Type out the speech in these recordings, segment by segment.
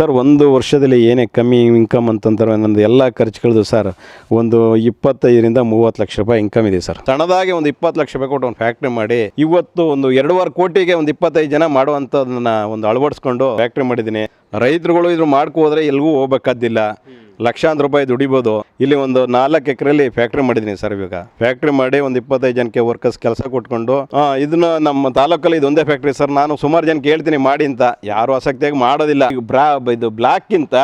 Sir, ಒಂದು ವರ್ಷದಲ್ಲಿ ಏನೇ ಕಮ್ಮಿ ಇನ್ಕಮ್ ಅಂತಂತಾರೆ ನಂದು ಎಲ್ಲ ಖರ್ಚುಗಳದು ಸರ್, ಒಂದು ಇಪ್ಪತ್ತೈದರಿಂದ ಮೂವತ್ತು ಲಕ್ಷ ರೂಪಾಯಿ ಇನ್ಕಮ್ ಇದೆ ಸರ್. ಸಣ್ಣದಾಗಿ ಒಂದು ಇಪ್ಪತ್ತು ಲಕ್ಷ ರೂಪಾಯಿ ಕೊಟ್ಟು ಒಂದು ಫ್ಯಾಕ್ಟ್ರಿ ಮಾಡಿ, ಇವತ್ತು ಒಂದು ಎರಡೂವರೆ ಕೋಟಿಗೆ ಒಂದು ಇಪ್ಪತ್ತೈದು ಜನ ಮಾಡುವಂಥದ್ದನ್ನ ಒಂದು ಅಳವಡಿಸ್ಕೊಂಡು ಫ್ಯಾಕ್ಟ್ರಿ ಮಾಡಿದ್ದೀನಿ. ರೈತರುಗಳು ಇದ್ರ ಮಾಡ್ಕೋದ್ರೆ ಎಲ್ಗೂ ಹೋಗ್ಬೇಕಾದಿಲ್ಲ. ಲಕ್ಷಾಂತರ ರೂಪಾಯಿ ದುಡಿಬೋದು. ಇಲ್ಲಿ ಒಂದು ನಾಲ್ಕು ಎಕರೆಲಿ ಫ್ಯಾಕ್ಟ್ರಿ ಮಾಡಿದ್ದೀನಿ ಸರ್ ಇವಾಗ. ಫ್ಯಾಕ್ಟ್ರಿ ಮಾಡಿ ಒಂದು ಇಪ್ಪತ್ತೈದು ಜನಕ್ಕೆ ವರ್ಕರ್ಸ್ ಕೆಲಸ ಕೊಟ್ಕೊಂಡು ಇದನ್ನ ನಮ್ಮ ತಾಲೂಕಲ್ಲಿ ಇದೊಂದೇ ಫ್ಯಾಕ್ಟ್ರಿ ಸರ್. ನಾನು ಸುಮಾರು ಜನಕ್ಕೆ ಹೇಳ್ತೀನಿ ಮಾಡಿ ಅಂತ. ಯಾರು ಆಸಕ್ತಿಯಾಗಿ ಮಾಡೋದಿಲ್ಲ. ಈಗ ಬ್ರಾ ಇದು ಬ್ಲ್ಯಾಕ್ಗಿಂತ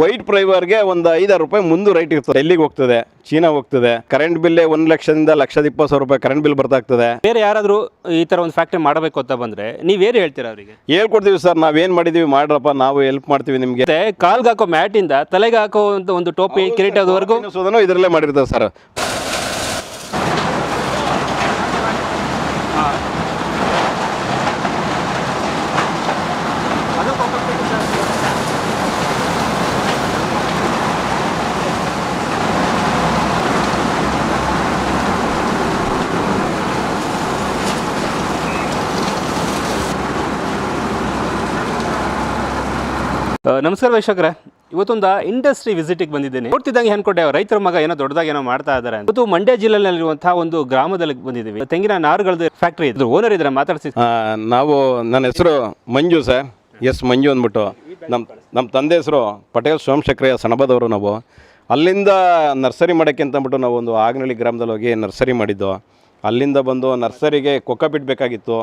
ವೈಟ್ ಪ್ರೈವರ್ಗೆ ಒಂದು ಐದಾರು ರೂಪಾಯಿ ಮುಂದೆ ರೈಟ್ ಇರ್ತದೆ. ಎಲ್ಲಿಗೆ ಹೋಗ್ತದೆ? ಚೀನಾ ಹೋಗ್ತದೆ. ಕರೆಂಟ್ ಬಿಲ್ಲೇ ಒಂದು ಲಕ್ಷದಿಂದ ಲಕ್ಷದ ಇಪ್ಪತ್ತು ಸಾವಿರ ರೂಪಾಯಿ ಕರೆಂಟ್ ಬಿಲ್ ಬರ್ತಾಗ್ತದೆ ಬೇರೆ ಯಾರಾದರೂ ಈ ಥರ ಒಂದು ಫ್ಯಾಕ್ಟ್ರಿ ಮಾಡಬೇಕು ಅಂತ ಬಂದರೆ ನೀವೇನು ಹೇಳ್ತೀರಾ ಅವರಿಗೆ? ಹೇಳ್ಕೊಡ್ತೀವಿ ಸರ್. ನಾವೇನು ಮಾಡಿದ್ದೀವಿ ಮಾಡ್ರಪ್ಪ. ನಾವು ಹೆಲ್ಪ್ ಮಾಡ್ತೀವಿ ನಿಮಗೆ. ಕಾಲ್ಗೆ ಹಾಕೋ ಮ್ಯಾಟಿಂದ ತಲೆಗೆ ಹಾಕೋ ಒಂದು ಒಂದು ಟೋಪಿ ಕಿರೀಟದವರೆಗೂ ಇದರಲ್ಲೇ ಮಾಡಿರ್ತಾರೆ ಸರ್ ನಮಸ್ಕಾರ ವೈಶಾಖರೆ ಇವತ್ತೊಂದು ಇಂಡಸ್ಟ್ರಿ ವಿಸಿಟಿಗೆ ಬಂದಿದ್ದೇನೆ. ನೋಡ್ತಿದ್ದಂಗೆ ಅನ್ಕೊಂಡೆ ರೈತರ ಮಗ ಏನೋ ದೊಡ್ಡದಾಗಿ ಏನೋ ಮಾಡ್ತಾ ಇದ್ದಾರೆ. ಇವತ್ತು ಮಂಡ್ಯ ಜಿಲ್ಲೆಯಲ್ಲಿರುವಂತಹ ಒಂದು ಗ್ರಾಮದಲ್ಲಿ ಬಂದಿದ್ದೀವಿ. ತೆಂಗಿನ ನಾರುಗಳದ್ದು ಫ್ಯಾಕ್ಟ್ರಿ ಇದ್ರು ಓನರ್ ಇದ್ರೆ ಮಾತಾಡ್ಸಿ. ನಾವು ನನ್ನ ಹೆಸರು ಮಂಜು ಸರ್. ಎಸ್ ಮಂಜು ಅಂದ್ಬಿಟ್ಟು. ನಮ್ಮ ನಮ್ಮ ತಂದೆ ಹೆಸರು ಪಟೇಲ್ ಸೋಮಶೇಖರಯ್ಯ ಸಣಬದವರು ನಾವು. ಅಲ್ಲಿಂದ ನರ್ಸರಿ ಮಾಡೋಕ್ಕೆ ಅಂದ್ಬಿಟ್ಟು ನಾವು ಒಂದು ಆಗ್ನಳ್ಳಿ ಗ್ರಾಮದಲ್ಲಿ ಹೋಗಿ ನರ್ಸರಿ ಮಾಡಿದ್ದು. ಅಲ್ಲಿಂದ ಬಂದು ನರ್ಸರಿಗೆ ಕೊಕ್ಕ ಬಿಡಬೇಕಾಗಿತ್ತು.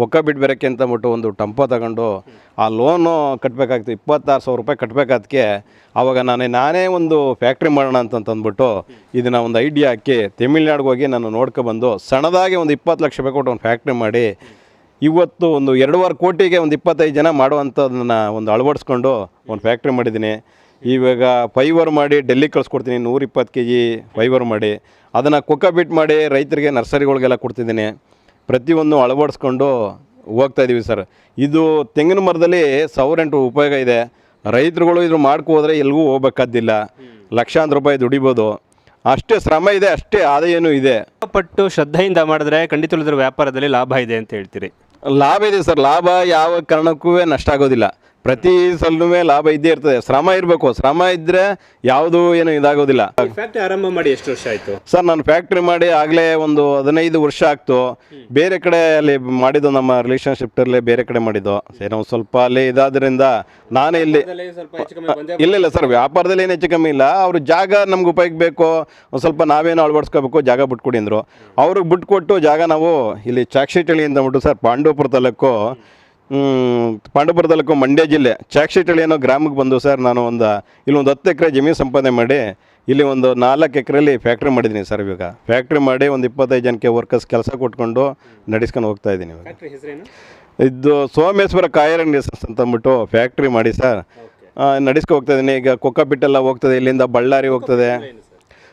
ಕೊಕ್ಕ ಬಿಡಬೇಕೆ ಅಂತ ಅಂದ್ಬಿಟ್ಟು ಒಂದು ಟಂಪ ತಗೊಂಡು ಆ ಲೋನು ಕಟ್ಟಬೇಕಾಗಿತ್ತು ಇಪ್ಪತ್ತಾರು ಸಾವಿರ ರೂಪಾಯಿ ಕಟ್ಟಬೇಕಾದಕ್ಕೆ ಆವಾಗ ನಾನೇ ನಾನೇ ಒಂದು ಫ್ಯಾಕ್ಟ್ರಿ ಮಾಡೋಣ ಅಂತಂತಂದ್ಬಿಟ್ಟು ಇದನ್ನು ಒಂದು ಐಡಿಯಾ ಹಾಕಿ ತಮಿಳ್ನಾಡಿಗೆ ಹೋಗಿ ನಾನು ನೋಡ್ಕೊಬಂದು ಸಣ್ಣದಾಗಿ ಒಂದು ಇಪ್ಪತ್ತು ಲಕ್ಷ ರೂಪಾಯಿ ಕೊಟ್ಟು ಒಂದು ಫ್ಯಾಕ್ಟ್ರಿ ಮಾಡಿ ಇವತ್ತು ಒಂದು ಎರಡೂವರೆ ಕೋಟಿಗೆ ಒಂದು ಇಪ್ಪತ್ತೈದು ಜನ ಮಾಡುವಂಥದ್ದನ್ನ ಒಂದು ಅಳವಡಿಸ್ಕೊಂಡು ಒಂದು ಫ್ಯಾಕ್ಟ್ರಿ ಮಾಡಿದ್ದೀನಿ. ಇವಾಗ ಫೈವರ್ ಮಾಡಿ ಡೆಲ್ಲಿಗೆ ಕಳಿಸ್ಕೊಡ್ತೀನಿ ನೂರಿಪ್ಪತ್ತು ಕೆ ಜಿ ಫೈವರ್ ಮಾಡಿ. ಅದನ್ನು ಕೊಕ್ಕ ಬಿಟ್ ಮಾಡಿ ರೈತರಿಗೆ ನರ್ಸರಿಗಳಿಗೆಲ್ಲ ಕೊಡ್ತಿದ್ದೀನಿ. ಪ್ರತಿಯೊಂದು ಅಳವಡಿಸ್ಕೊಂಡು ಹೋಗ್ತಾ ಇದ್ದೀವಿ ಸರ್. ಇದು ತೆಂಗಿನ ಮರದಲ್ಲಿ ಸಾವಿರೆಂಟು ಉಪಯೋಗ ಇದೆ. ರೈತರುಗಳು ಇದ್ರ ಮಾಡ್ಕೋದ್ರೆ ಎಲ್ಗೂ ಹೋಗ್ಬೇಕಾದಿಲ್ಲ. ಲಕ್ಷಾಂತರ ರೂಪಾಯಿ ದುಡಿಬೋದು. ಅಷ್ಟೇ ಶ್ರಮ ಇದೆ ಅಷ್ಟೇ ಆದಾಯನೂ ಇದೆ. ಪಟ್ಟು ಶ್ರದ್ಧೆಯಿಂದ ಮಾಡಿದ್ರೆ ಖಂಡಿತ ವ್ಯಾಪಾರದಲ್ಲಿ ಲಾಭ ಇದೆ ಅಂತ ಹೇಳ್ತೀರಿ. ಲಾಭ ಇದೆ ಸರ್. ಲಾಭ ಯಾವ ಕಾರಣಕ್ಕೂ ನಷ್ಟ ಆಗೋದಿಲ್ಲ. ಪ್ರತಿ ಸಲನೂ ಲಾಭ ಇದ್ದೇ ಇರ್ತದೆ. ಶ್ರಮ ಇರಬೇಕು. ಶ್ರಮ ಇದ್ದರೆ ಯಾವುದು ಏನು ಇದಾಗೋದಿಲ್ಲ. ಫ್ಯಾಕ್ಟ್ರಿ ಆರಂಭ ಮಾಡಿ ಎಷ್ಟು ವರ್ಷ ಆಯ್ತು? ಸರ್ ನಾನು ಫ್ಯಾಕ್ಟ್ರಿ ಮಾಡಿ ಆಗಲೇ ಒಂದು ಹದಿನೈದು ವರ್ಷ ಆಗ್ತು. ಬೇರೆ ಕಡೆ ಅಲ್ಲಿ ಮಾಡಿದ್ದು ನಮ್ಮ ರಿಲೇಷನ್ಶಿಪ್ಟಲ್ಲೇ ಬೇರೆ ಕಡೆ ಮಾಡಿದ್ದು. ಏನೋ ಸ್ವಲ್ಪ ಅಲ್ಲಿ ಇದಾದ್ರಿಂದ ನಾನೇ ಇಲ್ಲಿ ಇಲ್ಲ ಇಲ್ಲ ಸರ್ ವ್ಯಾಪಾರದಲ್ಲಿ ಏನು ಹೆಚ್ಚು ಕಮ್ಮಿ ಇಲ್ಲ. ಅವ್ರ ಜಾಗ ನಮ್ಗೆ ಉಪಯೋಗ ಬೇಕು ಒಂದು ಸ್ವಲ್ಪ ನಾವೇನು ಅಳವಡಿಸ್ಕೋಬೇಕು ಜಾಗ ಬಿಟ್ಕೊಡಿ ಅಂದರು. ಅವ್ರಿಗೆ ಬಿಟ್ಕೊಟ್ಟು ಜಾಗ ನಾವು ಇಲ್ಲಿ ಚಾಕ್ಶಿಟಳಿ ಅಂತ ಅಂದ್ಬಿಟ್ಟು ಸರ್ ಪಾಂಡವಪುರ ತಾಲೂಕು. ಪಾಂಡವಪುರ ತಾಲೂಕು ಮಂಡ್ಯ ಜಿಲ್ಲೆ. ಚಾಕ್ಷಿಟಳಿ ಅನ್ನೋ ಗ್ರಾಮಕ್ಕೆ ಬಂದು ಸರ್. ನಾನು ಒಂದು ಇಲ್ಲೊಂದು ಒಂದು ಹತ್ತು ಎಕರೆ ಜಮೀನು ಸಂಪಾದನೆ ಮಾಡಿ ಇಲ್ಲಿ ಒಂದು ನಾಲ್ಕು ಎಕರೆಲಿ ಫ್ಯಾಕ್ಟ್ರಿ ಮಾಡಿದ್ದೀನಿ ಸರ್ ಇವಾಗ. ಫ್ಯಾಕ್ಟ್ರಿ ಮಾಡಿ ಒಂದು ಇಪ್ಪತ್ತೈದು ಜನಕ್ಕೆ ವರ್ಕರ್ಸ್ ಕೆಲಸ ಕೊಟ್ಕೊಂಡು ನಡೆಸ್ಕೊಂಡು ಹೋಗ್ತಾ ಇದ್ದೀನಿ ಇವಾಗ. ಇದು ಸೋಮೇಶ್ವರ ಕಾಯರ್ ಅಂತ ಅಂದ್ಬಿಟ್ಟು ಫ್ಯಾಕ್ಟ್ರಿ ಮಾಡಿ ಸರ್. ನಡೆಸ್ಕೊ ಹೋಗ್ತಾ ಇದ್ದೀನಿ. ಈಗ ಕೊಕ್ಕ ಬಿಟ್ಟೆಲ್ಲ ಹೋಗ್ತದೆ ಇಲ್ಲಿಂದ ಬಳ್ಳಾರಿ ಹೋಗ್ತದೆ.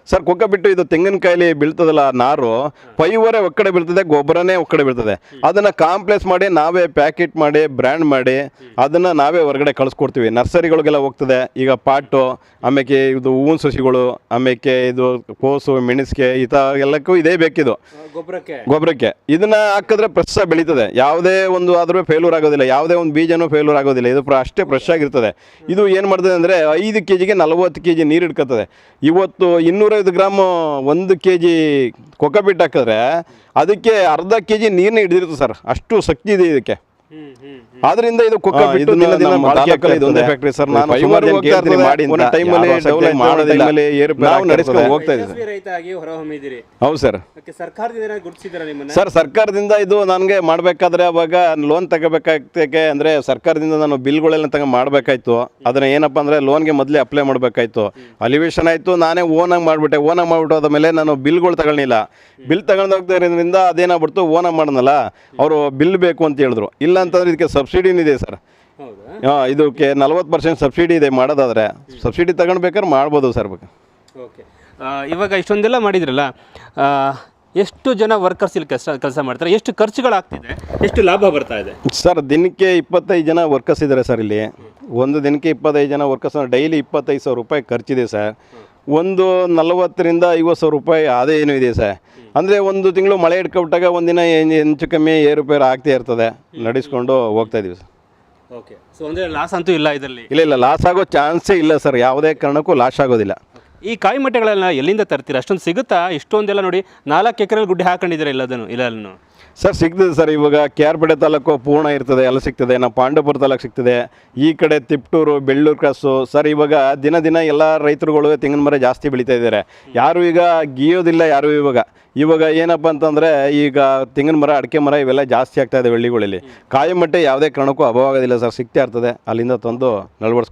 ಸರ್ ಕೊಕ್ಕ ಬಿಟ್ಟು ಇದು ತೆಂಗಿನಕಾಯಿಲಿ ಬೀಳ್ತದಲ್ಲ ನಾರು ಪೈವರೆ ಒಕ್ಕಡೆ ಬೀಳ್ತದೆ ಗೊಬ್ಬರನೇ ಒಕ್ಕಡೆ ಬೀಳ್ತದೆ. ಅದನ್ನು ಕಾಂಪ್ಲೆಕ್ಸ್ ಮಾಡಿ ನಾವೇ ಪ್ಯಾಕೆಟ್ ಮಾಡಿ ಬ್ರ್ಯಾಂಡ್ ಮಾಡಿ ಅದನ್ನು ನಾವೇ ಹೊರಗಡೆ ಕಳಿಸ್ಕೊಡ್ತೀವಿ. ನರ್ಸರಿಗಳಿಗೆಲ್ಲ ಹೋಗ್ತದೆ ಈಗ ಪಾಟು ಆಮೇಲೆ ಇದು ಹೂವಿನ ಸಸಿಗಳು ಆಮೇಲೆ ಇದು ಕೋಸು ಮೆಣಸಿಗೆ ಈ ಥರ ಎಲ್ಲಕ್ಕೂ ಇದೇ ಬೇಕಿದು. ಗೊಬ್ಬರಕ್ಕೆ. ಗೊಬ್ಬರಕ್ಕೆ. ಇದನ್ನ ಹಾಕಿದ್ರೆ ಫ್ರೆಶ್ ಬೆಳೀತದೆ. ಯಾವುದೇ ಒಂದು ಆದರೂ ಫೇಲ್ಯೂರ್ ಆಗೋದಿಲ್ಲ. ಯಾವುದೇ ಒಂದು ಬೀಜನೂ ಫೇಲ್ಯೂರ್ ಆಗೋದಿಲ್ಲ. ಇದು ಪ್ರ- ಅಷ್ಟೇ ಫ್ರೆಶ್ ಆಗಿರ್ತದೆ. ಇದು ಏನು ಮಾಡ್ತದೆ ಅಂದರೆ ಐದು ಕೆ ಜಿಗೆ ನಲವತ್ತು ಕೆ ಜಿ ನೀರು ಹಿಡ್ಕೊತದೆ ಇವತ್ತು ಇನ್ನೂರೈವತ್ತು ಗ್ರಾಮ್ ಒಂದು ಕೆ ಜಿ ಕೊಕ್ಕಬಿಟ್ಟು ಹಾಕಿದ್ರೆ ಅದಕ್ಕೆ ಅರ್ಧ ಕೆ ಜಿ ನೀರನ್ನ ಹಿಡಿದಿರುತ್ತೆ ಸರ್. ಅಷ್ಟು ಶಕ್ತಿ ಇದೆ ಇದಕ್ಕೆ. ಆದ್ರಿಂದ ಇದು ಕುಕ್ಕ ಬಿಟ್ಟು ದಿನ ದಿನ ತಾಲೂಕಲ್ಲಿ ಇದೊಂದೇ. Factory sir. ನಾನು ಸುಮಾರು ಜನ ಕೇಳ್ತೀನಿ. ಮಾಡಿ ಟೈಮ್ ಯಾರೋ ಡೆವಲಪ್ ಮಾಡೋದಿಲ್ಲ. ಏರುಪೇರು ನಾವು ನಡೆಸ್ಕೊಂಡು ಹೋಗ್ತಾ ಇದ್ದೀವಿ. ಸರ್. ರೈತ ಆಗಿ ಹೊರಹೊಮ್ಮಿದ್ದೀರಿ. ಹೌದು ಸರ್. ಅದಕ್ಕೆ ಸರ್ಕಾರದಿಂದ ಗುರುತಿಸಿದಾರೆ ನಿಮ್ಮನ್ನ? ಸರ್ ಸರ್ಕಾರದಿಂದ ಇದು ನನಗೆ ಮಾಡಬೇಕಾದ್ರೆ ಅವಾಗ ಲೋನ್ ತಗೋಬೇಕಾಗ್ತಕ್ಕೆ ಅಂದ್ರೆ ಸರ್ಕಾರದಿಂದ ನಾನು ಬಿಲ್ಗಳೆಲ್ಲ ತಗ ಮಾಡಬೇಕಾಯ್ತು. ಅದನ್ನ ಏನಪ್ಪ ಲೋನ್ ಲೋನ್ಗೆ ಮೊದಲೇ ಅಪ್ಲೈ ಮಾಡಬೇಕಾಯ್ತು. ಅಲಿವೇಶನ್ ಆಯಿತು ನಾನೇ ಓನಾಗಿ ಮಾಡಿಬಿಟ್ಟೆ. ಓನಾಗಿ ಮಾಡಿಬಿಟ್ಟು ಆದಮೇಲೆ ನಾನು ಬಿಲ್ಗಳು ತಗೊಳ್ಳಿಲ್ಲ. ಬಿಲ್ ತಗೊಂಡು ಹೋಗ್ತಾ ಇರೋದ್ರಿಂದ ಅದೇನಾಗ್ಬಿಡ್ತು ಓನಾಗಿ ಮಾಡೋಣಲ್ಲ ಅವರು ಬಿಲ್ ಬೇಕು ಅಂತ ಹೇಳಿದ್ರು. ಇಲ್ಲ ಅಂತಂದ್ರೆ ಇದಕ್ಕೆ ಸಬ್ಸಿಡಿನೂ ಇದೆ ಸರ್ ಹಾಂ ಇದಕ್ಕೆ ನಲ್ವತ್ತು ಪರ್ಸೆಂಟ್ ಸಬ್ಸಿಡಿ ಇದೆ ಮಾಡೋದಾದ್ರೆ. ಸಬ್ಸಿಡಿ ತಗೊಂಡ್ಬೇಕಾದ್ರೆ ಮಾಡ್ಬೋದು ಸರ್ ಬೇಕು ಓಕೆ ಇವಾಗ ಇಷ್ಟೊಂದೆಲ್ಲ ಮಾಡಿದ್ರಲ್ಲ ಎಷ್ಟು ಜನ ವರ್ಕರ್ಸ್ ಇಲ್ಲಿ ಕೆಲಸ ಕೆಲಸ ಮಾಡ್ತಾರೆ? ಎಷ್ಟು ಖರ್ಚುಗಳಾಗ್ತಿದೆ? ಎಷ್ಟು ಲಾಭ ಬರ್ತಾ ಇದೆ? ಸರ್ ದಿನಕ್ಕೆ ಇಪ್ಪತ್ತೈದು ಜನ ವರ್ಕರ್ಸ್ ಇದ್ದಾರೆ ಸರ್ ಇಲ್ಲಿ. ಒಂದು ದಿನಕ್ಕೆ ಇಪ್ಪತ್ತೈದು ಜನ ವರ್ಕರ್ಸ್ ಡೈಲಿ ಇಪ್ಪತ್ತೈದು ಸಾವಿರ ರೂಪಾಯಿ ಖರ್ಚಿದೆ ಸರ್ ಒಂದು ನಲವತ್ತರಿಂದ ಐವತ್ತು ಸಾವಿರ ರೂಪಾಯಿ ಅದೇ ಏನು ಇದೆ ಸರ್. ಅಂದರೆ ಒಂದು ತಿಂಗಳು ಮಳೆ ಇಟ್ಕೊಬಿಟ್ಟಾಗ ಒಂದಿನ ಹೆಚ್ಚು ಕಮ್ಮಿ ಏರುಪೇರು ಆಗ್ತಾ ಇರ್ತದೆ. ನಡೆಸ್ಕೊಂಡು ಹೋಗ್ತಾ ಇದೀವಿ ಸರ್. ಓಕೆ ಸೊ ಅಂದರೆ ಲಾಸ್ ಅಂತೂ ಇಲ್ಲ ಇದರಲ್ಲಿ? ಇಲ್ಲ ಇಲ್ಲ ಲಾಸ್ ಆಗೋ ಚಾನ್ಸೇ ಇಲ್ಲ ಸರ್. ಯಾವುದೇ ಕಾರಣಕ್ಕೂ ಲಾಸ್ ಆಗೋದಿಲ್ಲ. ಈ ಕಾಯಿ ಮೊಟ್ಟೆಗಳೆಲ್ಲ ಎಲ್ಲಿಂದ ತರ್ತೀರಾ? ಅಷ್ಟೊಂದು ಸಿಗುತ್ತಾ? ಇಷ್ಟೊಂದೆಲ್ಲ ನೋಡಿ ನಾಲ್ಕು ಎಕರೆ ಗುಡ್ಡೆ ಹಾಕೊಂಡಿದ್ದೀರಾ ಎಲ್ಲದನ್ನು ಇಲ್ಲೂ ಸರ್, ಸಿಗ್ತದೆ ಸರ್. ಇವಾಗ ಕೆ ಆರ್ ಪೇಟೆ ತಾಲೂಕು ಪೂರ್ಣ ಇರ್ತದೆ ಎಲ್ಲ ಸಿಗ್ತದೆ ನಮ್ಮ ಪಾಂಡವಪುರ ತಾಲೂಕು ಸಿಗ್ತದೆ, ಈ ಕಡೆ ತಿಪ್ಟೂರು, ಬೆಳ್ಳೂರು ಕ್ರಾಸು. ಸರ್, ಇವಾಗ ದಿನ ದಿನ ಎಲ್ಲ ರೈತರುಗಳು ತೆಂಗಿನ ಮರ ಜಾಸ್ತಿ ಬೆಳೀತಾ ಇದ್ದಾರೆ. ಯಾರು ಈಗ ಗೀಯೋದಿಲ್ಲ, ಯಾರು ಇವಾಗ ಇವಾಗ ಏನಪ್ಪ ಅಂತಂದರೆ ಈಗ ತೆಂಗಿನ ಮರ ಅಡಿಕೆ ಮರ ಇವೆಲ್ಲ ಜಾಸ್ತಿ ಆಗ್ತಾ ಇದೆ ಹಳ್ಳಿಗಳಲ್ಲಿ. ಕಾಯಿ ಮಟ್ಟೆ ಯಾವುದೇ ಕಾರಣಕ್ಕೂ ಅಭಾವ ಆಗೋದಿಲ್ಲ ಸರ್. ಸಿಗ್ತಾ ಇರ್ತದೆ. ಅಲ್ಲಿಂದ ತಂದು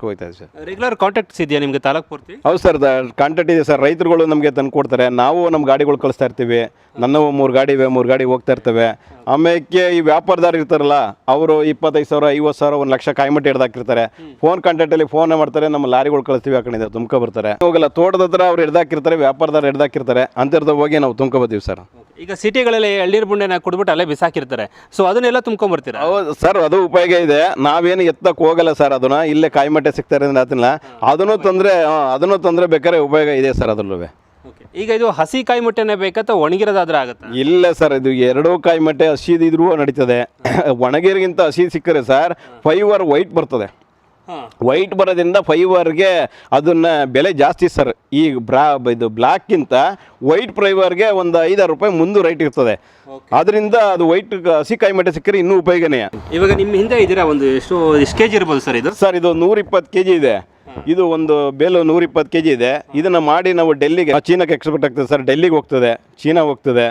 ಹೋಗ್ತಾ ಇದೆ ಸರ್. ರೆಗ್ಯುಲರ್ ಕಾಂಟ್ಯಾಕ್ಟ್ಸ್ ಇದೆಯಾ ನಿಮಗೆ ತಾಲೂಕು ಪೂರ್ತಿ? ಹೌದು ಸರ್ ಕಾಂಟ್ಯಾಕ್ಟ್ ಇದೆ ಸರ್. ರೈತರುಗಳು ನಮಗೆ ತಂದು ಕೊಡ್ತಾರೆ. ನಾವು ನಮ್ಮ ಗಾಡಿಗಳು ಕಳಿಸ್ತಾ ಇರ್ತೀವಿ. ನನ್ನವು ಮೂರು ಗಾಡಿ ಇವೆ ಮೂರು ಗಾಡಿ ಹೋಗ್ತಾ ಇರ್ತವೆ. ಆಮೇಲೆ ಈ ವ್ಯಾಪಾರದಾರ ಇರ್ತಾರಲ್ಲ ಅವರು ಇಪ್ಪತ್ತೈದು ಸಾವಿರ ಐವತ್ತು ಸಾವಿರ ಒಂದು ಲಕ್ಷ ಕಾಯಿಮಟ್ಟಿ ಹಿಡ್ದಾಕಿರ್ತಾರೆ ಫೋನ್ ಕಾಂಟ್ಯಾಕ್ಟಲ್ಲಿ ಫೋನ್ ಮಾಡ್ತಾರೆ ನಮ್ಮ ಲಾರಿಗಳು ಕಳಿಸ್ತೀವಿ ಆ ಕಡೆಯಿಂದ ತುಂಬ್ಕೊ ಬರ್ತಾರೆ. ಹೋಗಲ್ಲ ತೋಟದ ಹತ್ರ ಅವ್ರು ಹಿಡ್ದಾಕಿರ್ತಾರೆ ವ್ಯಾಪಾರದಾರ ಹಿಡ್ದಾಕಿರ್ತಾರೆ ಅಂತಿರ್ದ ಹೋಗಿ ನಾವು ತುಂಬ್ಕೊ ಬರ್ತೀವಿ ಸರ್. ಈಗ ಸಿಟಿಗಳಲ್ಲಿ ಎಳ್ನೀರು ಬುಂಡೆನ ಕುಡ್ಬಿಟ್ಟು ಅಲ್ಲೇ ಬಿಸಾಕಿರ್ತಾರೆ. ಸೊ ಅದನ್ನೆಲ್ಲ ತುಂಬ್ಕೊಂಬರ್ತೀರಾ ಹೌದು ಸರ್ ಅದು ಉಪಯೋಗ ಇದೆ. ನಾವೇನು ಎತ್ತಕ್ಕೆ ಹೋಗಲ್ಲ ಸರ್ ಅದನ್ನ. ಇಲ್ಲೇ ಕಾಯಿಮಟ್ಟೆ ಸಿಗ್ತಾರೆ ಅಂದ್ರೆ ಅದನ್ನ. ಅದನ್ನು ತೊಂದರೆ ಅದನ್ನು ತೊಂದರೆ ಬೇಕಾದ್ರೆ ಉಪಯೋಗ ಇದೆ ಸರ್ ಅದರಲ್ಲೂ. ಈಗ ಇದು ಹಸಿ ಕಾಯಿ ಮೊಟ್ಟೆನೇ ಬೇಕಾ ಅಥವಾ ಒಣಗಿರೋದಾದ್ರೆ ಆಗುತ್ತೆ? ಇಲ್ಲ ಸರ್ ಇದು ಎರಡೂ ಕಾಯಿ ಮಟ್ಟೆ ಹಸಿದಿದ್ರೂ ನಡೀತದೆ. ಒಣಗಿರಿಗಿಂತ ಹಸಿ ಸಿಕ್ಕರೆ ಸರ್ ಫೈವರ್ ವೈಟ್ ಬರ್ತದೆ. ವೈಟ್ ಬರೋದ್ರಿಂದ ಫೈವರ್ಗೆ ಅದನ್ನ ಬೆಲೆ ಜಾಸ್ತಿ ಸರ್. ಈ ಬ್ರಾ ಇದು ಬ್ಲ್ಯಾಕ್ಗಿಂತ ವೈಟ್ ಫ್ರೈವರ್ಗೆ ಒಂದು ಐದಾರು ರೂಪಾಯಿ ಮುಂದೆ ರೈಟ್ ಇರ್ತದೆ. ಅದರಿಂದ ಅದು ವೈಟ್ ಹಸಿ ಕಾಯಿ ಮಟ್ಟೆ ಸಿಕ್ಕರೆ ಇನ್ನೂ ಉಪಯೋಗನೇ. ಇವಾಗ ನಿಮ್ಮ ಹಿಂದೆ ಇದ್ದೀರಾ ಒಂದು ಎಷ್ಟು ಎಷ್ಟು ಕೆ ಜಿ ಇರ್ಬೋದು ಸರ್ ಇದು? ಸರ್ ಇದು ನೂರ ಇಪ್ಪತ್ತು ಕೆ ಜಿ ಇದೆ ಇದು ಒಂದು ಬೇಲು ನೂರ ಇಪ್ಪತ್ತು ಕೆ ಜಿ ಇದೆ ಇದನ್ನ ಮಾಡಿ ನಾವು ಡೆಲ್ಲಿಗೆ ಚೀನಾಕ್ಕೆ ಎಕ್ಸ್ಪೋರ್ಟ್ ಆಗ್ತದೆ ಸರ್. ಡೆಲ್ಲಿಗೆ ಹೋಗ್ತದೆ. ಚೀನಾ ಹೋಗ್ತದೆ.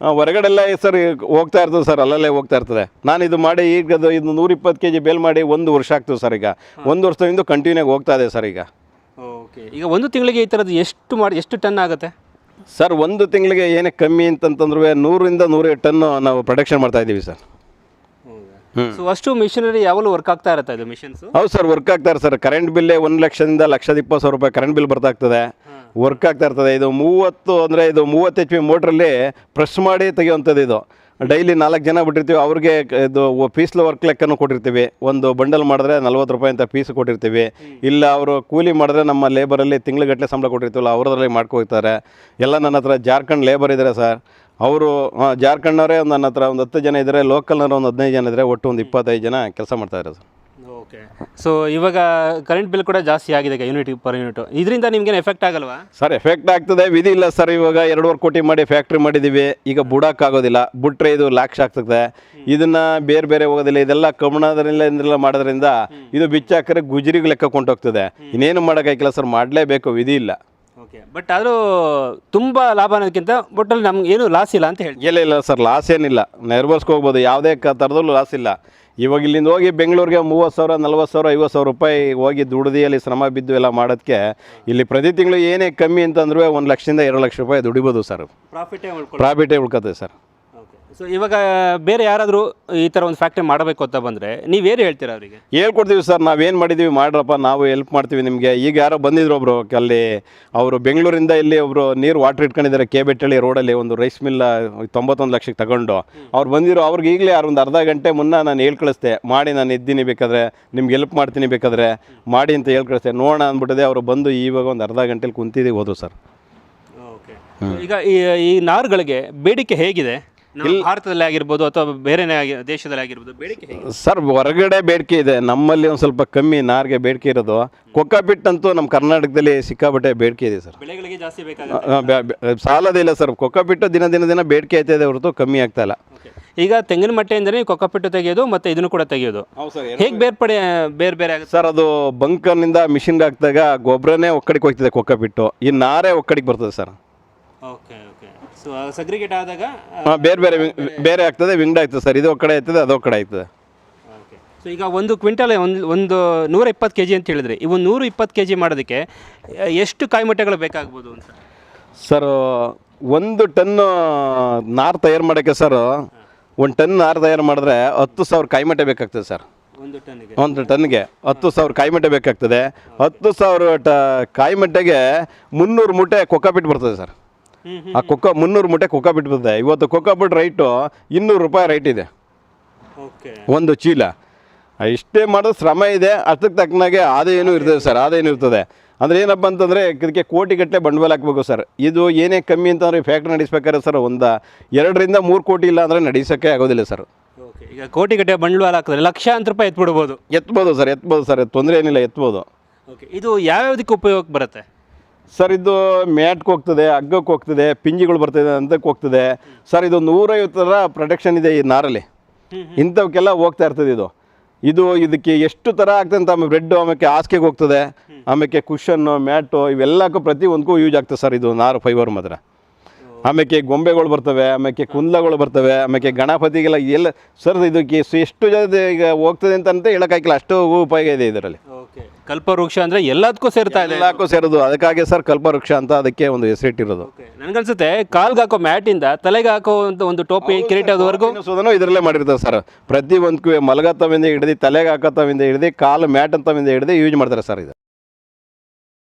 ಹೊರಗಡೆಲ್ಲ ಸರ್ ಹೋಗ್ತಾ ಇರ್ತದೆ ಸರ್ ಅಲ್ಲಲ್ಲೇ ಹೋಗ್ತಾ ಇರ್ತದೆ. ನಾನು ಇದು ಮಾಡಿ ಈಗ ಅದು ಇದು ನೂರ ಇಪ್ಪತ್ತು ಕೆ ಜಿ ಬೇಲ್ ಮಾಡಿ ಒಂದು ವರ್ಷ ಆಗ್ತದೆ ಸರ್ ಈಗ. ಒಂದು ವರ್ಷದಿಂದ ಕಂಟಿನ್ಯೂ ಹೋಗ್ತಾ ಇದೆ ಸರ್ ಈಗ. ಓಕೆ ಈಗ ಒಂದು ತಿಂಗಳಿಗೆ ಈ ಥರದ್ದು ಎಷ್ಟು ಮಾಡಿ ಎಷ್ಟು ಟನ್ ಆಗುತ್ತೆ? ಸರ್ ಒಂದು ತಿಂಗಳಿಗೆ ಏನೇ ಕಮ್ಮಿ ಅಂತಂತಂದ್ರೆ ನೂರಿಂದ ನೂರೈವತ್ತು ಟನ್ನು ನಾವು ಪ್ರೊಡಕ್ಷನ್ ಮಾಡ್ತಾ ಇದ್ದೀವಿ ಸರ್. ಸೊ ಅಷ್ಟು ಮಿಷಿನರಿ ಯಾವಾಗಲೂ ವರ್ಕ್ ಆಗ್ತಾ ಇರುತ್ತೆ ಇದು ಮಿಷಿನ್ಸ್ ಹೌದು ಸರ್ ವರ್ಕ್ ಆಗ್ತಾ ಇರ್ತದೆ ಸರ್. ಕರೆಂಟ್ ಬಿಲ್ಲೇ ಒಂದು ಲಕ್ಷದಿಂದ ಲಕ್ಷದ ಇಪ್ಪತ್ತು ಸಾವಿರ ರೂಪಾಯಿ ಕರೆಂಟ್ ಬಿಲ್ ಬರ್ತಾ ಇರ್ತದೆ ವರ್ಕ್ ಆಗ್ತಾ ಇರ್ತದೆ. ಇದು ಮೂವತ್ತು ಅಂದರೆ ಇದು ಮೂವತ್ತು ಎಚ್ ಪಿ ಮೋಟ್ರಲ್ಲಿ ಪ್ರೆಸ್ ಮಾಡಿ ತೆಗೆಯುವಂಥದ್ದು ಇದು. ಡೈಲಿ ನಾಲ್ಕು ಜನ ಬಿಟ್ಟಿರ್ತೀವಿ. ಅವ್ರಿಗೆ ಇದು ಪೀಸ್ಲ ವರ್ಕ್ ಲೆಕ್ಕನ್ನು ಕೊಟ್ಟಿರ್ತೀವಿ. ಒಂದು ಬಂಡಲ್ ಮಾಡಿದ್ರೆ ನಲ್ವತ್ತು ರೂಪಾಯಿ ಅಂತ ಪೀಸ್ ಕೊಟ್ಟಿರ್ತೀವಿ. ಇಲ್ಲ ಅವರು ಕೂಲಿ ಮಾಡಿದ್ರೆ ನಮ್ಮ ಲೇಬರಲ್ಲಿ ತಿಂಗ್ಳುಗಟ್ಟಲೆ ಸಂಬಳ ಕೊಟ್ಟಿರ್ತೀವಲ್ಲ ಅವ್ರದ್ರಲ್ಲಿ ಮಾಡ್ಕೋತಾರೆ ಎಲ್ಲ ನನ್ನ ಹತ್ರ ಜಾರ್ಖಂಡ್ ಲೇಬರ್ ಇದ್ದಾರೆ ಸರ್. ಅವರು ಜಾರ್ಖಂಡ್ನವರೇ ಒಂದು ನನ್ನ ಹತ್ರ ಒಂದು ಹತ್ತು ಜನ ಇದ್ದಾರೆ ಲೋಕಲ್ನವ್ರು ಒಂದು ಹದಿನೈದು ಜನ ಇದ್ದಾರೆ ಒಟ್ಟು ಒಂದು ಇಪ್ಪತ್ತೈದು ಜನ ಕೆಲಸ ಮಾಡ್ತಾ ಇರೋದು. Sir okay. ಸೊ ಇವಾಗ ಕರೆಂಟ್ ಬಿಲ್ ಕೂಡ ಜಾಸ್ತಿ ಆಗಿದೆ ಯೂನಿಟ್ ಪರ್ ಯೂನಿಟ್ ಇದರಿಂದ ನಿಮ್ಗೇನು ಎಫೆಕ್ಟ್ ಆಗಲ್ವಾ? ಸರ್ ಎಫೆಕ್ಟ್ ಆಗ್ತದೆ. ವಿಧಿ ಇಲ್ಲ ಸರ್ ಇವಾಗ ಎರಡೂವರೆ ಕೋಟಿ ಮಾಡಿ ಫ್ಯಾಕ್ಟ್ರಿ ಮಾಡಿದ್ದೀವಿ ಈಗ ಬುಡಕ್ಕಾಗೋದಿಲ್ಲ ಬಿಟ್ರೆ ಇದು ಲ್ಯಾಕ್ಸ್ ಆಗ್ತದೆ. ಇದನ್ನು ಬೇರೆ ಬೇರೆ ಹೋಗೋದಿಲ್ಲ. ಇದೆಲ್ಲ ಕಮಣದಲ್ಲ ಮಾಡೋದ್ರಿಂದ ಇದು ಬಿಚ್ಚಾಕರೆ ಗುಜರಿಗೆ ಲೆಕ್ಕ ಕೊಂಡೋಗ್ತದೆ. ಇನ್ನೇನು ಮಾಡೋಕ್ಕಾಗಿಲ್ಲ ಸರ್ ಮಾಡಲೇಬೇಕು. ವಿಧಿ ಇಲ್ಲ. ಓಕೆ ಬಟ್ ಆದರೂ ತುಂಬ ಲಾಭ ಅನ್ನೋದಕ್ಕಿಂತ ಬಟ್ ಅಲ್ಲಿ ನಮ್ಗೆ ಏನು ಲಾಸ್ ಇಲ್ಲ ಅಂತ ಹೇಳಿ ಇಲ್ಲ ಇಲ್ಲ ಸರ್ ಲಾಸ್ ಏನಿಲ್ಲ. ನೆರ್ವರ್ಸ್ಗೆ ಹೋಗ್ಬೋದು ಯಾವುದೇ ಕ ಥರದಲ್ಲೂ ಲಾಸ್ ಇಲ್ಲ. ಇವಾಗ ಇಲ್ಲಿಂದ ಹೋಗಿ ಬೆಂಗಳೂರಿಗೆ ಮೂವತ್ತು ಸಾವಿರ ನಲ್ವತ್ತು ಸಾವಿರ ಐವತ್ತು ಸಾವಿರ ರೂಪಾಯಿ ಹೋಗಿ ದುಡ್ದು ಅಲ್ಲಿ ಶ್ರಮ ಬಿದ್ದು ಎಲ್ಲ ಮಾಡೋದಕ್ಕೆ ಇಲ್ಲಿ ಪ್ರತಿ ತಿಂಗಳು ಏನೇ ಕಮ್ಮಿ ಅಂತಂದ್ರೆ ಒಂದು ಲಕ್ಷದಿಂದ ಎರಡು ಲಕ್ಷ ರೂಪಾಯಿ ದುಡಿಬೋದು ಸರ್ ಪ್ರಾಫಿಟೇ ಪ್ರಾಫಿಟೇ ಉಳ್ಕೋತದೆ ಸರ್ ಸೊ ಇವಾಗ ಬೇರೆ ಯಾರಾದರೂ ಈ ಥರ ಒಂದು ಫ್ಯಾಕ್ಟ್ರಿ ಮಾಡಬೇಕು ಅಂತ ಬಂದರೆ ನೀವೇನು ಹೇಳ್ತೀರಾ ಅವರಿಗೆ? ಹೇಳ್ಕೊಡ್ತೀವಿ ಸರ್ ನಾವೇನು ಮಾಡಿದ್ದೀವಿ ಮಾಡ್ರಪ್ಪ ನಾವು ಹೆಲ್ಪ್ ಮಾಡ್ತೀವಿ ನಿಮಗೆ. ಈಗ ಯಾರೋ ಬಂದಿದ್ರು ಒಬ್ಬರು ಅಲ್ಲಿ ಅವರು ಬೆಂಗಳೂರಿಂದ ಇಲ್ಲಿ ಒಬ್ಬರು ನೀರು ವಾಟರ್ ಇಟ್ಕೊಂಡಿದ್ದಾರೆ ಕೆ ಬೆಟ್ಟಳ್ಳಿ ರೋಡಲ್ಲಿ ಒಂದು ರೈಸ್ ಮಿಲ್ಲ ತೊಂಬತ್ತೊಂದು ಲಕ್ಷಕ್ಕೆ ತಗೊಂಡು. ಅವ್ರು ಬಂದಿರೋ ಅವ್ರಿಗೆ ಈಗಲೇ ಯಾರು ಒಂದು ಅರ್ಧ ಗಂಟೆ ಮುನ್ನ ನಾನು ಹೇಳ್ ಕಳಿಸ್ದೆ ಮಾಡಿ ನಾನು ಇದ್ದೀನಿ ಬೇಕಾದ್ರೆ ನಿಮ್ಗೆ ಹೆಲ್ಪ್ ಮಾಡ್ತೀನಿ ಬೇಕಾದ್ರೆ ಮಾಡಿ ಅಂತ ಹೇಳ್ಕಳಿಸ್ತೆ ನೋಡೋಣ ಅಂದ್ಬಿಟ್ಟಿದೆ ಅವರು ಬಂದು ಇವಾಗ ಒಂದು ಅರ್ಧ ಗಂಟೆಲಿ ಕುಂತಿದ್ದೀವಿ ಹೋದ್ರು ಸರ್. ಓಕೆ ಈಗ ಈ ಈ ನಾರುಗಳಿಗೆ ಬೇಡಿಕೆ ಹೇಗಿದೆ? ಭಾರತದಲ್ಲಿ ಆಗಿರ್ಬೋದು ಅಥವಾ ಬೇರೆನೇ ಆಗಿ ದೇಶದಲ್ಲಿ ಆಗಿರ್ಬೋದು ಬೇಡಿಕೆ ಸರ್ ಹೊರಗಡೆ ಬೇಡಿಕೆ ಇದೆ. ನಮ್ಮಲ್ಲಿ ಒಂದು ಸ್ವಲ್ಪ ಕಮ್ಮಿ ನಾರಿಗೆ ಬೇಡಿಕೆ ಇರೋದು. ಕೊಕ್ಕ ಬಿಟ್ಟಂತೂ ನಮ್ಮ ಕರ್ನಾಟಕದಲ್ಲಿ ಸಿಕ್ಕಾಪಟ್ಟೆ ಬೇಡಿಕೆ ಇದೆ ಸರ್. ಬೆಳೆಗಳಿಗೆ ಜಾಸ್ತಿ ಬೇಕಾಗುತ್ತೆ ಆ, ಬ್ಯಾ- ಬ್ಯಾ- ಸಾಲದೇ ಇಲ್ಲ ಸರ್. ಕೊಕ್ಕಾಪಿಟ್ಟು ದಿನ ದಿನ ದಿನ ಬೇಡಿಕೆ ಆಯ್ತಾ ಇದೆ ಹೊರತು ಕಮ್ಮಿ ಆಗ್ತಾ ಇಲ್ಲ. ಈಗ ತೆಂಗಿನ ಮಟ್ಟೆಯಿಂದಲೇ ಕೊಕ್ಕಪಿಟ್ಟು ತೆಗೆಯೋದು ಮತ್ತು ಇದನ್ನು ಕೂಡ ತೆಗೆಯೋದು. ಹೇಗೆ ಬೇರ್ಪಡೆ ಬೇರೆ ಬೇರೆ ಆಗುತ್ತೆ? ಸರ್ ಅದು ಬಂಕರ್ನಿಂದ ಮಿಷಿನ್ಗೆ ಹಾಕಿದಾಗ ಗೊಬ್ಬರನೇ ಒಕ್ಕಡಿಗೆ ಹೋಗ್ತಿದೆ ಕೊಕ್ಕಾಪಿಟ್ಟು. ಈ ನಾರೇ ಒಕ್ಕಡಿಗೆ ಬರ್ತದೆ ಸರ್. ಓಕೆ. ಸೊ ಸಗ್ರಿಗೇಟ್ ಆದಾಗ ಬೇರೆ ಬೇರೆ ಬೇರೆ ಆಗ್ತದೆ ವಿಂಗ್ಡ್ ಆಗ್ತದೆ ಸರ್. ಇದು ಕಡೆ ಆಯ್ತದೆ ಅದೋ ಕಡೆ ಆಯ್ತದೆ ಸೊ ಈಗ ಒಂದು ಕ್ವಿಂಟಲ್ ಒಂದು ಒಂದು ನೂರ ಇಪ್ಪತ್ತು ಕೆ ಜಿ ಅಂತ ಹೇಳಿದ್ರೆ. ಇವು ನೂರು ಇಪ್ಪತ್ತು ಕೆ ಜಿ ಮಾಡೋದಕ್ಕೆ ಎಷ್ಟು ಕಾಯಿ ಮೊಟ್ಟೆಗಳು ಬೇಕಾಗ್ಬೋದು ಅಂತ? ಸರ್ ಒಂದು ಟನ್ ನಾರು ತಯಾರು ಮಾಡೋಕ್ಕೆ ಸರ್ ಒಂದು ಟನ್ ನಾರು ತಯಾರು ಮಾಡಿದ್ರೆ ಹತ್ತು ಸಾವಿರ ಕಾಯಿಮಟ್ಟೆ ಬೇಕಾಗ್ತದೆ ಸರ್. ಒಂದು ಟನ್ನಿಗೆ. ಒಂದು ಟನ್ಗೆ ಹತ್ತು ಸಾವಿರ ಕಾಯಿಮಟ್ಟೆ ಬೇಕಾಗ್ತದೆ. ಹತ್ತು ಸಾವಿರ ಟ ಕಾಯಿಮಟ್ಟೆಗೆ ಮುನ್ನೂರು ಮೂಟೆ ಕೊಕ್ಕಾಪಿಟ್ಟು ಬರ್ತದೆ ಸರ್. ಆ ಕೊಕ್ಕ ಮುನ್ನೂರು ಮೂಟೆ ಕೊಕ್ಕ ಬರ್ತದೆ ಇವತ್ತು ಕೊಕ್ಕಾಪಿಟ್ಟು ರೈಟು ಇನ್ನೂರು ರೂಪಾಯಿ ರೈಟ್ ಇದೆ. ಓಕೆ. ಒಂದು ಚೀಲ. ಇಷ್ಟೇ ಮಾಡೋದು ಶ್ರಮ ಇದೆ. ಅಷ್ಟಕ್ಕೆ ತಕ್ಕನಾಗೆ ಏನು ಇರ್ತದೆ ಸರ್ ಆದಾಯನೂ ಇರ್ತದೆ. ಅಂದರೆ ಏನಪ್ಪ ಅಂತಂದರೆ ಇದಕ್ಕೆ ಕೋಟಿಗಟ್ಟಲೆ ಬಂಡವಾಳ ಹಾಕ್ಬೇಕು ಸರ್. ಇದು ಏನೇ ಕಮ್ಮಿ ಅಂತಂದರೆ ಫ್ಯಾಕ್ಟ್ರಿ ನಡೆಸ್ಬೇಕಾದ್ರೆ ಸರ್ ಒಂದು ಎರಡರಿಂದ ಮೂರು ಕೋಟಿ ಇಲ್ಲ ಅಂದರೆ ನಡೆಸೋಕ್ಕೆ ಆಗೋದಿಲ್ಲ ಸರ್. ಓಕೆ ಈಗ ಕೋಟಿಗಟ್ಟೆ ಬಂಡವಾಳ ಹಾಕಿದ್ರೆ ಲಕ್ಷಾಂತರ ರೂಪಾಯಿ ಎತ್ಬಿಡ್ಬೋದು. ಎತ್ಬೋದು ಸರ್ ಎತ್ಬೋದು ಸರ್. ತೊಂದರೆ ಏನಿಲ್ಲ ಎತ್ಬೋದು. ಓಕೆ ಇದು ಯಾವ್ಯಾವ್ದಕ್ಕೆ ಉಪಯೋಗಕ್ಕೆ ಬರುತ್ತೆ? ಸರ್ ಇದು ಮ್ಯಾಟ್ಗೆ ಹೋಗ್ತದೆ ಹಗ್ಗಕ್ಕೆ ಹೋಗ್ತದೆ ಪಿಂಜಿಗಳು ಬರ್ತದೆ ಅಂತಕ್ಕೆ ಹೋಗ್ತದೆ. ಸರ್ ಇದು ನೂರೈವತ್ತು ಥರ ಪ್ರೊಟೆಕ್ಷನ್ ಇದೆ ಈ ನಾರಲ್ಲಿ. ಇಂಥವಕ್ಕೆಲ್ಲ ಹೋಗ್ತಾ ಇರ್ತದೆ ಇದು. ಇದು ಇದಕ್ಕೆ ಎಷ್ಟು ಥರ ಆಗ್ತದೆ ಅಂತ ಆಮೇಲೆ ಬ್ರೆಡ್ಡು ಆಮೇಲೆ ಹಾಸಿಗೆಗೆ ಹೋಗ್ತದೆ ಆಮೇಲೆ ಕುಷನ್ನು ಮ್ಯಾಟು ಇವೆಲ್ಲಕ್ಕೂ ಪ್ರತಿ ಒಂದಕ್ಕೂ ಯೂಸ್ ಆಗ್ತದೆ ಸರ್ ಇದು ನಾರು ಫೈಬರ್ ಮಾತ್ರ. ಆಮೇಲೆ ಗೊಂಬೆಗಳು ಬರ್ತವೆ ಆಮೇಲೆ ಕುಂದಲಗಳು ಬರ್ತವೆ ಆಮೇಲೆ ಗಣಪತಿಗೆಲ್ಲ ಎಲ್ಲ ಸರ್ ಇದಕ್ಕೆ ಎಷ್ಟು- ಎಷ್ಟು ಜನ ಈಗ ಹೋಗ್ತದೆ ಅಂತ ಅಂತ ಹೇಳೋಕ್ಕಾಗಿಲ್ಲ ಅಷ್ಟು ಉಪಯೋಗ ಇದೆ ಇದರಲ್ಲಿ. ಓಕೆ. ಕಲ್ಪವೃಕ್ಷ ಅಂದರೆ ಎಲ್ಲದಕ್ಕೂ ಸೇರ್ತಾ ಇದೆ. ಎಲ್ಲಕ್ಕೂ ಸೇರೋದು. ಅದಕ್ಕಾಗಿ ಸರ್ ಕಲ್ಪವೃಕ್ಷ ಅಂತ ಅದಕ್ಕೆ ಒಂದು ಹೆಸರಿಟ್ಟಿರೋದು ನನಗನ್ಸುತ್ತೆ ಕಾಲ್ಗೆ ಹಾಕೋ ಮ್ಯಾಟಿಂದ ತಲೆಗೆ ಹಾಕೋ ಅಂತ ಒಂದು ಟೋಪಿ ಕಿರೀಟದವರೆಗೂ ಸುದನು ಇದರಲ್ಲೇ ಮಾಡಿರ್ತಾರೆ ಸರ್. ಪ್ರತಿ ಒಂದು ಮಲಗತ್ತವಿಂದ ಹಿಡಿದು ತಲೆಗೆ ಹಾಕತ್ತವಿಂದ ಹಿಡಿದು ಕಾಲು ಮ್ಯಾಟ್ ಅಂತವಿಂದ ಹಿಡಿದು ಯೂಸ್ ಮಾಡ್ತಾರೆ ಸರ್ ಇದು.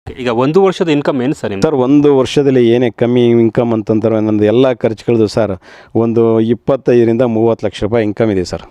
ಈಗ ಒಂದು ವರ್ಷದ ಇನ್ಕಮ್ ಏನು ಸರ್ ಸರ್ ಒಂದು ವರ್ಷದಲ್ಲಿ ಏನೇ ಕಮ್ಮಿ ಇನ್ಕಮ್ ಅಂತಂದ್ರೆ ನನ್ನದು ಎಲ್ಲ ಖರ್ಚುಗಳದು ಸರ್ ಒಂದು ಇಪ್ಪತ್ತೈದರಿಂದ ಮೂವತ್ತು ಲಕ್ಷ ರೂಪಾಯಿ ಇನ್ಕಮ್ ಇದೆ ಸರ್.